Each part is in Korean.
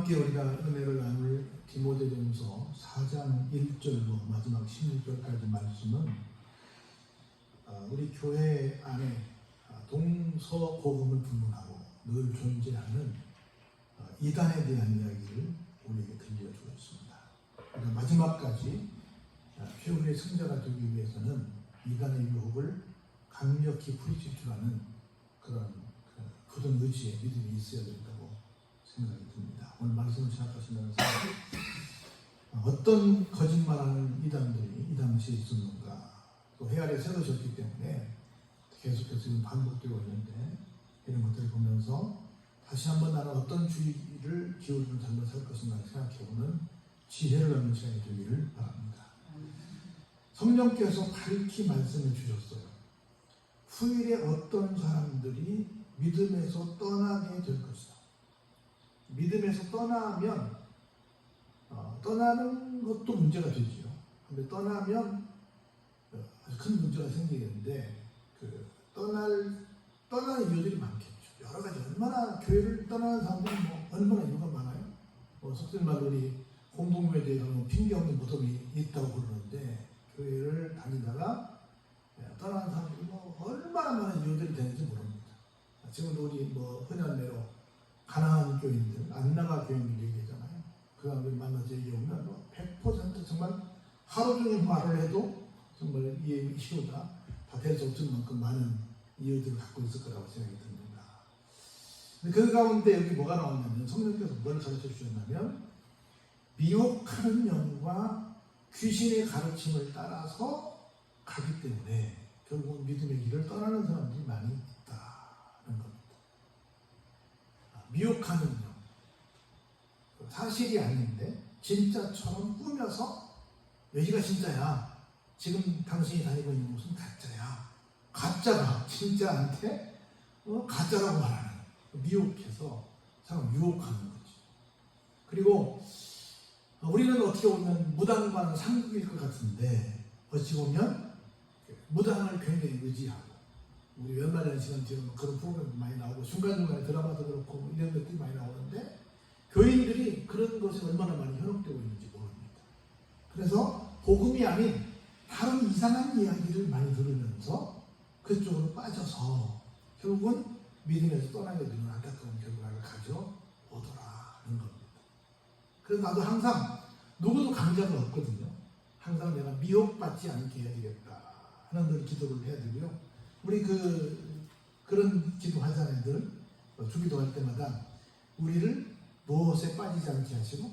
함께 우리가 은혜를 나눌 디모데전서 4장 1절로 마지막 16절까지 말씀은 어, 우리 교회 안에 어, 동서고금을 불문하고 늘 존재하는 어, 이단에 대한 이야기를 우리에게 들려주고 있습니다. 그러니까 마지막까지 어, 최후의 승자가 되기 위해서는 이단의 유혹을 강력히 부딪히라는 그런 그 굳은 의지의 믿음이 있어야 된다고 생각이 듭니다. 오늘 말씀을 생각하시면서 어떤 거짓말하는 이단들이 이 당시에 있었는가 또 해아래 세워졌기 때문에 계속해서 지금 반복되고 있는데 이런 것들을 보면서 다시 한번 나는 어떤 주의를 기울이는 삶을 살 것인가 생각해보는 지혜를 얻는 시간이 되기를 바랍니다. 성령께서 밝히 말씀해 주셨어요. 후일에 어떤 사람들이 믿음에서 떠나게 될 것이다. 믿음에서 떠나면 어, 떠나는 것도 문제가 되지요. 근데 떠나면 어, 아주 큰 문제가 생기는데 그 떠날 떠나는 이유들이 많겠죠. 여러 가지 얼마나 교회를 떠나는 사람들이 뭐 얼마나 이유가 많아요. 뭐 속된 말로 우리 공동묘에 대해서는 뭐 핑계 없는 무덤이 있다고 그러는데 교회를 다니다가 예, 떠나는 사람들이 뭐 얼마나 많은 이유들이 되는지 모릅니다. 지금도 우리 뭐 흔한 대로 가난한 교인들, 안 나가 교인들 얘기하잖아요. 그 사람들 만나서 얘기하면 뭐100% 정말 하루 종일 말을 해도 정말 이해 이유가 다 될 수 없을 만큼 많은 이유들을 갖고 있을 거라고 생각이 듭니다. 그 가운데 여기 뭐가 나오냐면 성령께서 뭘 가르쳐 주셨냐면 미혹하는 영과 귀신의 가르침을 따라서 가기 때문에 결국 믿음의 길을 떠나는 사람들이 많이 있다는 겁니다. 아, 미혹하는 영. 사실이 아닌데 진짜처럼 꾸며서 여기가 진짜야. 지금 당신이 다니고 있는 곳은 가짜야. 가짜가 진짜한테 어, 가짜라고 말하는 미혹해서 사람 유혹하는 거지. 그리고 우리는 어떻게 보면 무당과는 상극일 것 같은데 어찌 보면 무당을 굉장히 의지하고 우리 연말에 시간 뒤에 그런 프로그램도 많이 나오고 중간중간에 드라마도 그렇고 뭐 이런 것들이 많이 나오는데 교인들이 그런 것에 얼마나 많이 현혹되고 있는지 모릅니다. 그래서 복음이 아닌 다른 이상한 이야기를 많이 들으면서 그쪽으로 빠져서 결국은 믿음에서 떠나게 되는 안타까운 결과를 가져오더라는 겁니다. 그래서 나도 항상 누구도 강자가 없거든요. 항상 내가 미혹받지 않게 해야 되겠다 하는 늘 기도를 해야 되고요. 우리 그 그런 기도 하잖아요. 늘 주기도 할 때마다 우리를 무엇에 빠지지 않게 하시고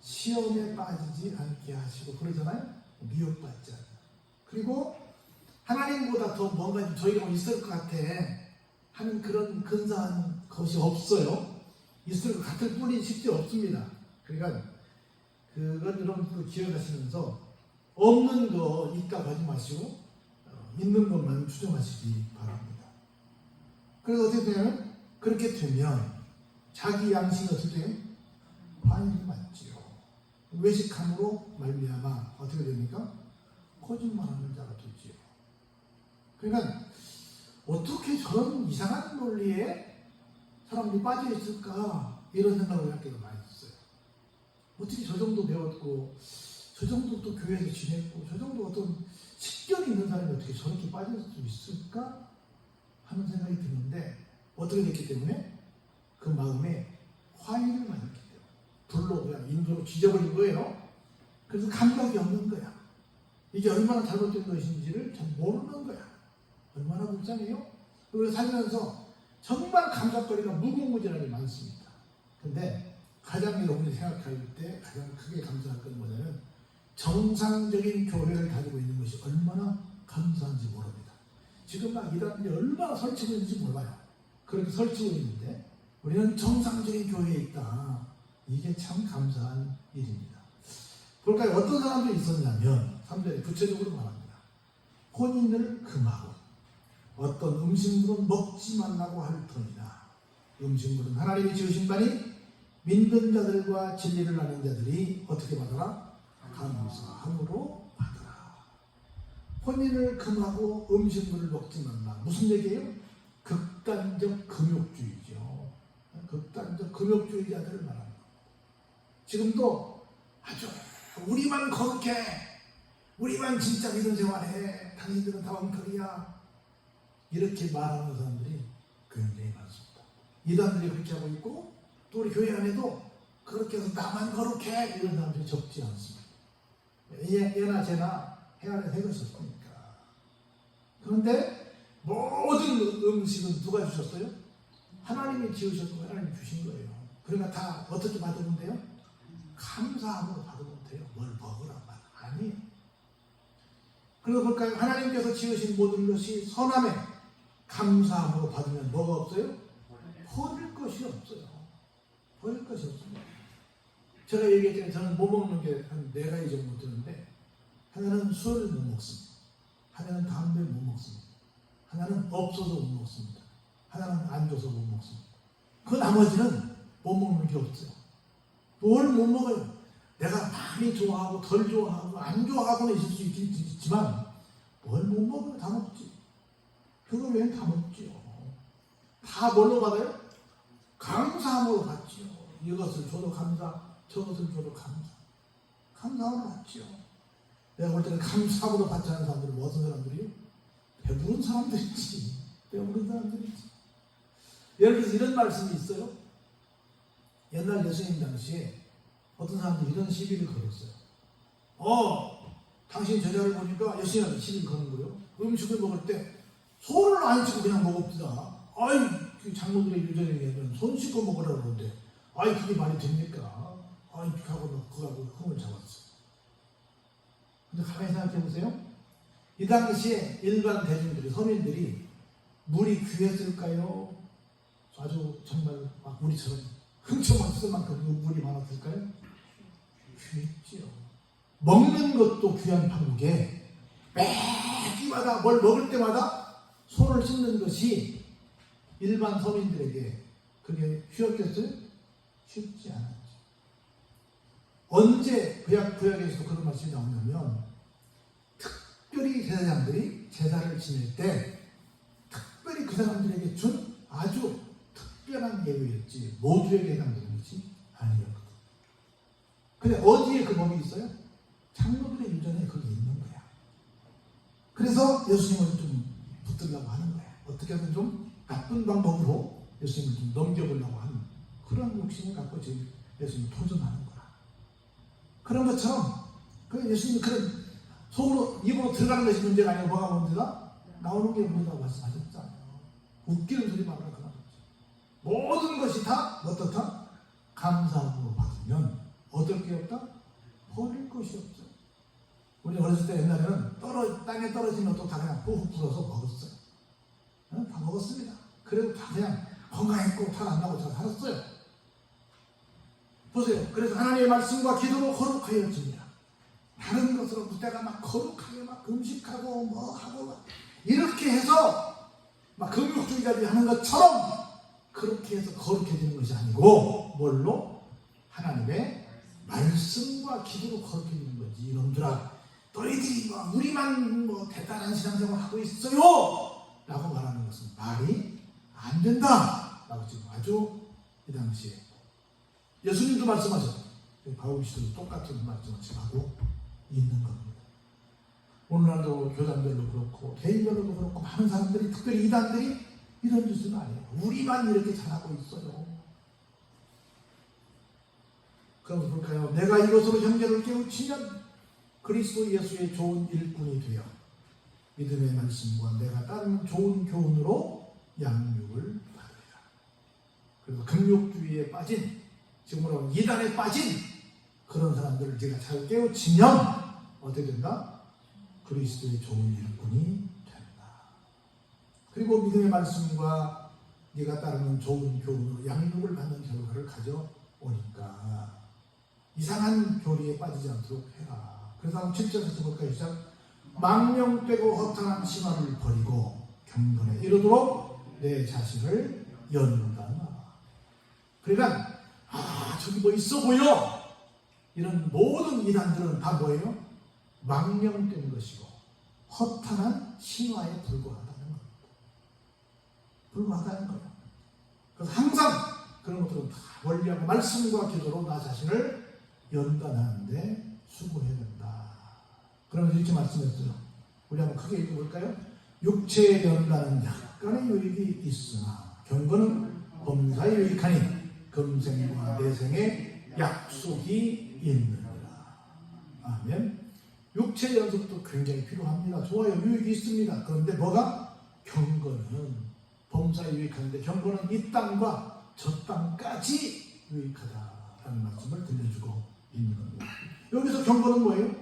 시험에 빠지지 않게 하시고 그러잖아요. 미혹받지 않게. 그리고 하나님보다 더 뭔가 저희가 있을 것 같아 하는 그런 근사한 것이 없어요. 있을 것 같을 뿐이 실제 없습니다. 그러니까 그건 여러분도 기억하시면서 없는 거 있다고 하지 마시고 어, 있는 것만 추정하시기 바랍니다. 그래서 어떻게 되냐면 그렇게 되면 자기 양심이 어떻게 돼요? 반이 맞지요. 외식함으로 말미암아 어떻게 됩니까? 거짓말하는 자가 되지요. 그러니까 어떻게 저런 이상한 논리에 사람들이 빠져 있을까 이런 생각을 할 때가 많이 있어요. 어떻게 저 정도 배웠고 저 정도 또 교회에서 지냈고 저 정도 어떤 식견이 있는 사람이 어떻게 저렇게 빠질 수 있을까 하는 생각이 드는데 어떻게 됐기 때문에 그 마음에 화의를 맞았기 때문에 불로 그냥 인도로 지져버린 거예요. 그래서 감각이 없는 거야. 이게 얼마나 잘못된 것인지를 잘 모르는 거야. 얼마나 불쌍해요? 그리고 살면서 정말 감각거리가 무궁무진하게 많습니다. 근데 가장 여러분이 생각할 때 가장 크게 감사할 건 뭐냐면 정상적인 교회를 가지고 있는 것이 얼마나 감사한지 모릅니다. 지금 막 이단들이 얼마나 설치고 있는지 몰라요. 그렇게 설치고 있는데 우리는 정상적인 교회에 있다. 이게 참 감사한 일입니다. 볼까요? 어떤 사람들이 있었냐면 3절에 구체적으로 말합니다. 혼인을 금하고 어떤 음식물은 먹지 말라고 할 터이나 음식물은 하나님이 지으신 바니 믿는 자들과 진리를 아는 자들이 어떻게 받아라? 감사함으로 받아라. 혼인을 금하고 음식물을 먹지 말라. 무슨 얘기예요? 극단적 금욕주의죠. 극단적 금욕주의자들을 말합니다. 지금도 아주 우리만 거룩해. 우리만 진짜 믿음 생활해. 당신들은 다 엉터리야. 이렇게 말하는 사람들이 굉장히 많습니다. 이단들이 그렇게 하고 있고 또 우리 교회 안에도 그렇게 해서 나만 거룩해 이런 사람들이 적지 않습니다. 얘, 얘나 쟤나 해안에 해결했으니까. 그런데 모든 음식은 누가 주셨어요? 하나님이 지으셨고 하나님이 주신 거예요. 그러니까 다 어떻게 받으면 돼요? 감사함으로 받으면 돼요. 뭘 먹으란 말 아니에요. 그래서 볼까요? 하나님께서 지으신 모든 것이 선함에 감사함으로 받으면 뭐가 없어요? 버릴 것이 없어요. 버릴 것이 없습니다. 제가 얘기했잖아요. 저는 뭐 먹는 게 한 네 가지 정도 드는데 하나는 술을 못 먹습니다. 하나는 담배를 못 먹습니다. 하나는 없어서 못 먹습니다. 하나는 안 줘서 못 먹습니다. 그 나머지는 못 먹는 게 없어요. 뭘 못 먹어요. 내가 많이 좋아하고 덜 좋아하고 안 좋아하고는 있을 수 있, 있지만 뭘 못 먹으면 다 먹지. 그거 외엔 다 먹지요. 다 뭘로 받아요? 감사함으로 받지요. 이것을 줘도 감사, 저것을 줘도 감사. 감사함으로 받지요. 내가 볼 때는 감사함으로 받지 않은 사람들은 무슨 사람들이요? 배부른 사람들이지. 배부른 사람들이지. 예를 들어서 이런 말씀이 있어요. 옛날 예수님 당시에 어떤 사람들이 이런 시비를 걸었어요. 어, 당신 제자를 보니까 예수님한테 시비를 거는 거예요. 음식을 먹을 때 손을 안 씻고 그냥 먹읍시다. 아이, 그 장로들의 유전에는 손 씻고 먹으라고 그러는데, 아이, 그게 말이 됩니까? 아이, 하고 그거하고 흥을 잡았어. 근데 가만히 생각해 보세요. 이 당시에 일반 대중들이, 서민들이 물이 귀했을까요? 아주 정말 막 우리처럼 흥청만 쓸 만큼 물이 많았을까요? 귀했지요. 먹는 것도 귀한 판국에 매기마다 뭘 먹을 때마다 손을 씻는 것이 일반 서민들에게 그게 쉬웠겠어요? 쉽지 않았죠. 언제 구약 구약에서 그런 말씀이 나오냐면 특별히 제사장들이 제사를 지낼 때 특별히 그 사람들에게 준 아주 특별한 예우였지 모두에게 해당되는 것이 아니었거든. 근데 어디에 그 법이 있어요? 장로들의 유전에 그게 있는 거야. 그래서 예수님을 좀 붙들려고 하는 거야. 어떻게 하면 좀 나쁜 방법으로 예수님을 좀 넘겨보려고 하는 그런 욕심을 갖고 지금 예수님을 도전하는 거야. 그런 것처럼 그 예수님이 그런 속으로 입으로 들어가는 것이 문제가 아니고 뭐가 문제다? 나오는 게 문제라고 말씀하셨잖아요. 웃기는 소리 말하라 그런 거지. 모든 것이 다 어떻다? 감사함으로 받으면 얻을 게 없다? 버릴 것이 없어. 우리 어렸을 때 옛날에는 떨어, 땅에 떨어지는 것도 다 그냥 푹 불어서 먹었어요. 어? 다 먹었습니다. 그래도 다 그냥 건강했고 탈안 나고 잘 살았어요. 보세요. 그래서 하나님의 말씀과 기도로 거룩하여집니다. 다른 것으로 그때가 막 거룩하게 막 음식하고 뭐 하고 막 이렇게 해서 막 금욕주의자들이 하는 것처럼 그렇게 해서 거룩해지는 것이 아니고 뭘로? 하나님의 말씀과 기도로 거룩해지는 거지. 이놈들아 너희들이 뭐 우리만 뭐 대단한 신앙생활 하고 있어요 라고 말하는 것은 말이 안 된다 라고 지금 아주 이 당시에 예수님도 말씀하셨고 바울시도 똑같은 말씀을 지금 하고 있는 겁니다. 오늘날도 교단별로 그렇고 개인별로도 그렇고 많은 사람들이 특별히 이단들이 이런 안 해요. 우리만 이렇게 잘하고 있어요. 그럼 볼까요? 내가 이것으로 형제를 깨우치면 그리스도 예수의 좋은 일꾼이 되어 믿음의 말씀과 내가 따르는 좋은 교훈으로 양육을 받으리라. 그래서 금욕주의에 빠진 지금으로 이단에 빠진 그런 사람들을 제가 잘 깨우치면 어떻게 된다? 그리스도의 좋은 일꾼이 된다. 그리고 믿음의 말씀과 네가 따르는 좋은 교훈으로 양육을 받는 결과를 가져오니까 이상한 교리에 빠지지 않도록 해라. 그래서 한번 7절에서 볼까요? 시작. 망령되고 허탄한 신화를 버리고 경건에 이르도록 내 자신을 연단하라. 그러니까 아 저기 뭐 있어 보여 이런 모든 이단들은 다 뭐예요? 망령된 것이고 허탄한 신화에 불과하다는 겁니다. 불과하다는 거예요. 그래서 항상 그런 것들은 다 원리하고 말씀과 기도로 나 자신을 연단하는데 수고해야 된다. 그러면서 이렇게 말씀했어요. 우리 한번 크게 읽어볼까요? 육체의 연단은 약간의 유익이 있으나 경건은 범사에 유익하니 금생과 내생에 약속이 있느니라. 아멘. 육체 연습도 굉장히 필요합니다. 좋아요. 유익이 있습니다. 그런데 뭐가? 경건은 범사에 유익하는데 경건은 이 땅과 저 땅까지 유익하다라는 말씀을 들려주고 있는 겁니다. 여기서 경건은 뭐예요?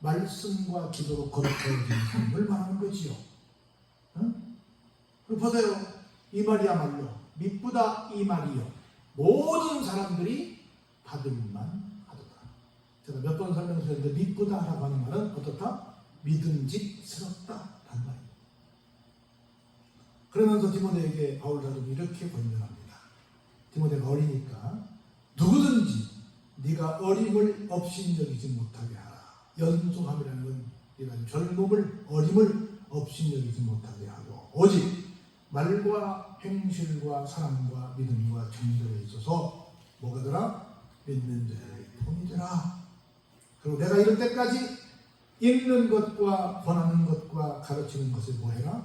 말씀과 기도로 거룩해진 삶을 말하는 거지요. 응? 보세요. 이 말이야말로 미쁘다 이 말이요. 모든 사람들이 받을만 하도다. 제가 몇 번 설명드렸는데 미쁘다라고 하는 말은 어떻다? 믿음직스럽다 라는 말입니다. 그러면서 디모데에게 바울 사도는 이렇게 권면합니다. 디모데가 어리니까 누구든지 네가 어림을 업신여기지 못하게 하라. 연소함이라는 건 네가 젊음을 어림을 업신여기지 못하게 하고 오직 말과 행실과 사랑과 믿음과 정절에 있어서 뭐가더라? 믿는 자의 본이더라. 그리고 내가 이럴 때까지 읽는 것과 권하는 것과 가르치는 것을 뭐해라?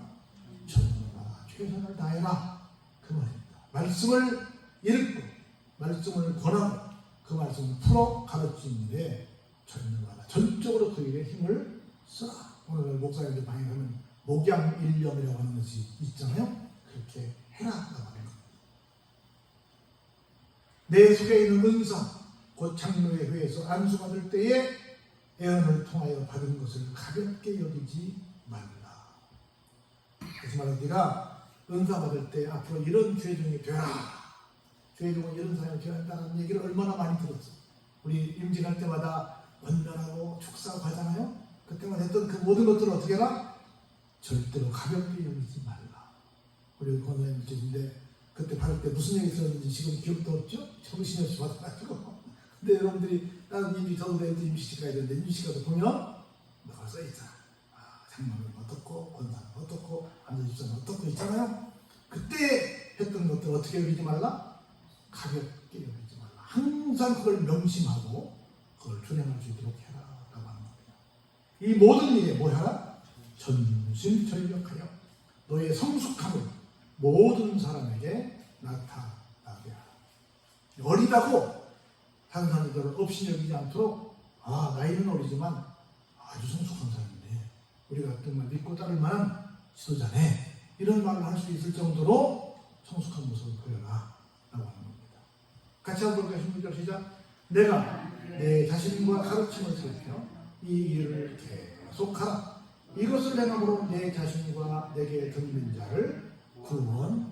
전문하라. 최선을 다해라. 그 말입니다. 말씀을 읽고 말씀을 권하고 그 말씀을 풀어 가르치는데 전문하라. 전적으로 그 일에 힘을 써라. 오늘 목사님들 방에 가면 목양일념이라고 하는 것이 있잖아요. 그렇게 하는 겁니다. 내 속에 있는 은사, 곧 장로의 회에서 안수받을 때에 애언을 통하여 받은 것을 가볍게 여기지 말라. 다시 말해 네가 은사 받을 때 앞으로 이런 죄종이 되라. 죄종은 이런 사람이 되어야 한다는 얘기를 얼마나 많이 들었어. 우리 임진할 때마다 원면하고 축사하고 하잖아요. 그때마다 했던 그 모든 것들을 어떻게 해라? 절대로 가볍게 여기지 말라. 우리 권사님 계신데 그때 받을 때 무슨 얘기 있었는지 지금 기억도 없죠? 정신이 없이 받아가지고. 근데 여러분들이 나는 이미 서울대에도 임시식 가야 되는데 임시식 가서 보면 뭐가 써있잖아. 아, 장로는 어떻고, 권사는 어떻고, 안전집사는 어떻고 있잖아요. 그때 했던 것들 어떻게 여기지 말라? 가볍게 여기지 말라. 항상 그걸 명심하고 그걸 준행할 수 있도록 해라. 라고 하는 겁니다. 이 모든 일에 뭐 하라? 전심전력하여 너의 성숙함을 모든 사람에게 나타나게 하라. 어리다고 다른 사람들을 없이 여기지 않도록 아 나이는 어리지만 아주 성숙한 사람인데 우리가 정말 믿고 따를 만한 지도자네 이런 말을 할 수 있을 정도로 성숙한 모습을 보여라 라고 하는 겁니다. 같이 한번 볼까요? 16절 시작 내가 내 자신과 가르침을 살펴 이 일을 계속하라 이것을 행함으로 내 자신과 내게 듣는 자를 구원하리라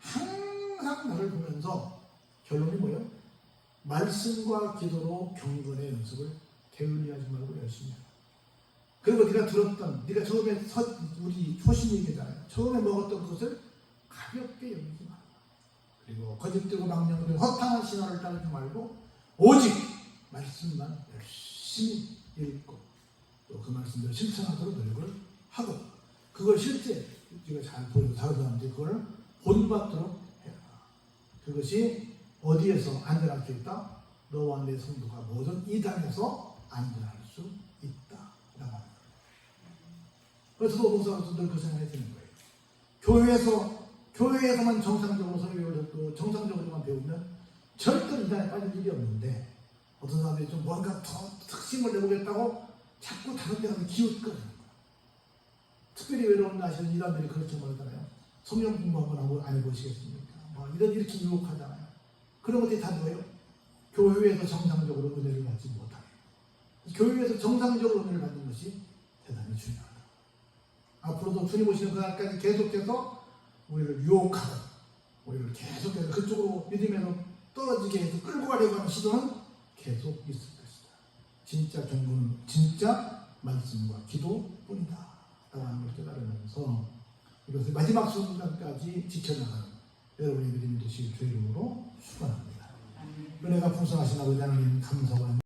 항상 나를 보면서 결론이 뭐예요? 말씀과 기도로 경건의 연습을 게을리하지 말고 열심히 해라. 그리고 네가 들었던, 네가 처음에 서, 우리 초심 얘기잖아요. 처음에 먹었던 것을 가볍게 여기지 말라. 그리고 거짓되고 망령되고 허탕한 신화를 따르지 말고 오직 말씀만 열심히 읽고 또 그 말씀대로 실천하도록 노력을 하고 그걸 실제 우리가 잘 보이고 다른 사람들이 그걸 본받도록 해라. 그것이 어디에서 안전할 수 있다? 너와 내 성도가 모든 이단에서 안전할 수 있다. 그래서 노동사로서 늘그 생각이 드는 거예요. 교회에서, 교회에서만 정상적으로 설교를 듣고 정상적으로만 배우면 절대 이단에 빠질 일이 없는데 어떤 사람들이 좀 뭔가 더 특징을 내보겠다고 자꾸 다른 데 가서 기웃거리는 거예요. 특별히 외로운 나시는 이단들이 그렇게 말하잖아요. 성령 공부 한번 하고 안 해보시겠습니까? 뭐 이런 이렇게 유혹하잖아요. 그런 것들이 다 뭐예요? 교회에서 정상적으로 은혜를 받지 못하게. 교회에서 정상적으로 은혜를 받는 것이 대단히 중요하다. 앞으로도 주님 오시는 그날까지 계속해서 우리를 유혹하고 우리를 계속해서 그쪽으로 믿음에서 떨어지게 해서 끌고 가려고 하는 시도는 계속 것이다. 진짜 경고는 진짜 말씀과 기도뿐이다. 라고 하는 걸 깨달으면서 이것을 마지막 순간까지 지켜나가는 여러분의 믿음이 되시길 주의 이름으로 축원합니다. 은혜가 풍성하신 아버지 하나님 감사와